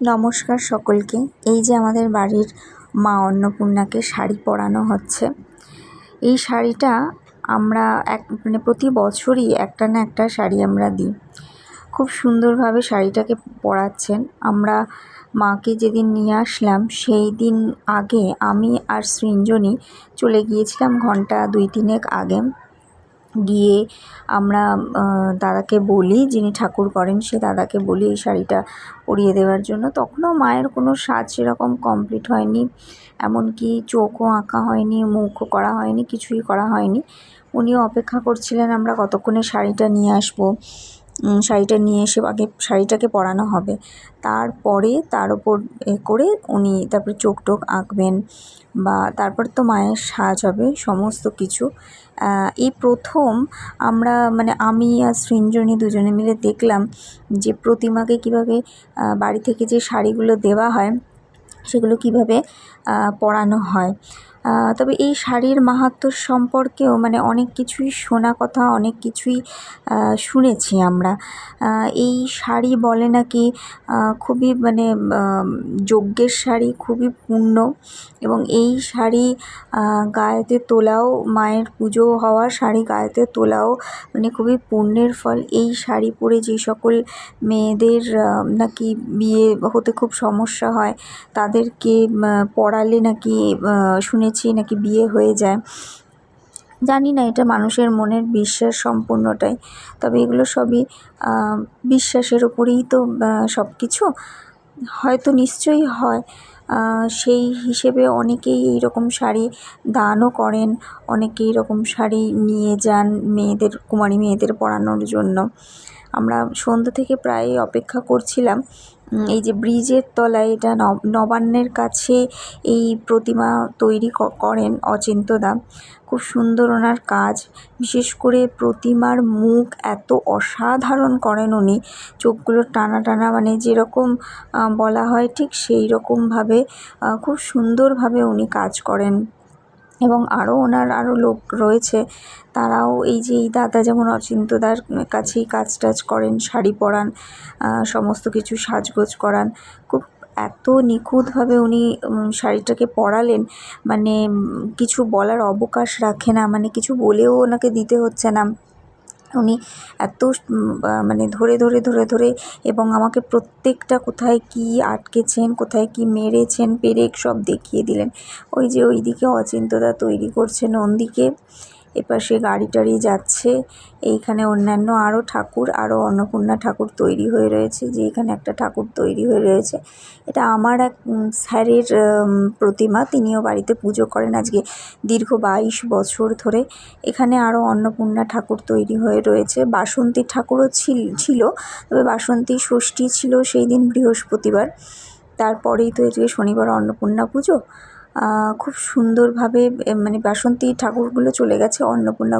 নমস্কার সকলকে। এই যে আমাদের বাড়ির মা অন্নপূর্ণাকে শাড়ি পরানো হচ্ছে, এই শাড়িটা আমরা এক মানে প্রতি বছরই একটা না একটা শাড়ি আমরা দিই। খুব সুন্দরভাবে শাড়িটাকে পরাচ্ছেন। আমরা মাকে যেদিন নিয়ে আসলাম, সেই দিন আগে আমি আর সৃঞ্জনী চলে গিয়েছিলাম ঘণ্টা দুই তিনেক আগে। গিয়ে আমরা দাদাকে বলি, যিনি ঠাকুর করেন, সে দাদাকে বলি এই শাড়িটা পরিয়ে দেওয়ার জন্য। তখনও মায়ের কোনো সাজ সেরকম কমপ্লিট হয়নি। এমনকি চোখও আঁকা হয়নি, মুখও করা হয়নি, কিছুই করা হয়নি। উনিও অপেক্ষা করছিলেন, আমরা কতক্ষণে শাড়িটা নিয়ে আসব। শাড়িটা নিয়ে এসে আগে শাড়িটাকে পরানো হবে। তারপরে তার ওপর এ করে উনি তারপরে চোখ টোক আঁকবেন বা তারপর তো মায়ের সাজ হবে সমস্ত কিছু। এই প্রথম আমরা মানে আমি আর সৃঞ্জনী দুজনে মিলে দেখলাম যে প্রতিমাকে কীভাবে বাড়ি থেকে যে শাড়িগুলো দেওয়া হয় সেগুলো কীভাবে পরানো হয়। তবে এই শাড়ির মাহাত্ম্য সম্পর্কেও মানে অনেক কিছুই শোনা কথা, অনেক কিছুই শুনেছি আমরা। এই শাড়ি বলে নাকি খুবই মানে যজ্ঞের শাড়ি, খুবই পূর্ণ এবং এই শাড়ি গায়েতে তোলাও, মায়ের পুজো হওয়া শাড়ি গায়েতে তোলাও মানে খুবই পুণ্যের ফল। এই শাড়ি পরে যে সকল মেয়েদের নাকি বিয়ে হতে খুব সমস্যা হয়, তাদেরকে পরালে নাকি শুনেছি নাকি বিয়ে হয়ে যায়। জানি না, এটা মানুষের মনের বিশ্বাস সম্পূর্ণটাই। তবে এগুলো সবই বিশ্বাসের ওপরেই তো সব কিছু হয়তো নিশ্চয়ই হয়। সেই হিসেবে অনেকেই এই রকম শাড়ি দানও করেন, অনেকে এরকম শাড়ি নিয়ে যান মেয়েদের, কুমারী মেয়েদের পরানোর জন্য। আমরা সন্ধ্যা থেকে প্রায় অপেক্ষা করছিলাম। এই যে ব্রিজের তলায় এটা নবান্নের কাছে এই প্রতিমা তৈরি করেন অচিন্তদা খুব সুন্দর ওনার কাজ। বিশেষ করে প্রতিমার মুখ এত অসাধারণ করেন উনি। চোখগুলো টানা টানা মানে যেরকম বলা হয় ঠিক সেই রকমভাবে খুব সুন্দরভাবে উনি কাজ করেন। এবং আরও ওনার আরও লোক রয়েছে। তারাও এই যে এই দাদা যেমন অচিন্ত্যদার কাছেই কাজ টাজ করেন, শাড়ি পরান সমস্ত কিছু সাজগোজ করান। খুব এত নিখুঁতভাবে উনি শাড়িটাকে পরালেন মানে কিছু বলার অবকাশ রাখে না মানে কিছু বলেও ওনাকে দিতে হচ্ছে না। উনি এত মানে ধরে ধরে ধরে ধরে এবং আমাকে প্রত্যেকটা কোথায় কী আটকেছেন, কোথায় কী মেরেছেন, পেরেক সব দেখিয়ে দিলেন। ওই যে ওইদিকে অচিন্তদা তৈরি করছে নন্দীকে। এপাশে গাড়ি টাড়ি যাচ্ছে। এইখানে অন্যান্য আরও ঠাকুর আরও অন্নপূর্ণা ঠাকুর তৈরি হয়ে রয়েছে, যে এখানে একটা ঠাকুর তৈরি হয়ে রয়েছে। এটা আমার এক স্যারের প্রতিমা, তিনিও বাড়িতে পুজো করেন আজকে দীর্ঘ বাইশ বছর ধরে। এখানে আরও অন্নপূর্ণা ঠাকুর তৈরি হয়ে রয়েছে। বাসন্তী ঠাকুরও ছিল তবে বাসন্তী ষষ্ঠী ছিল সেই দিন বৃহস্পতিবার। তারপরেই তো আজকে শনিবার অন্নপূর্ণা পুজো। খুব সুন্দরভাবে মানে বাসন্তী ঠাকুরগুলো চলে গেছে অন্নপূর্ণা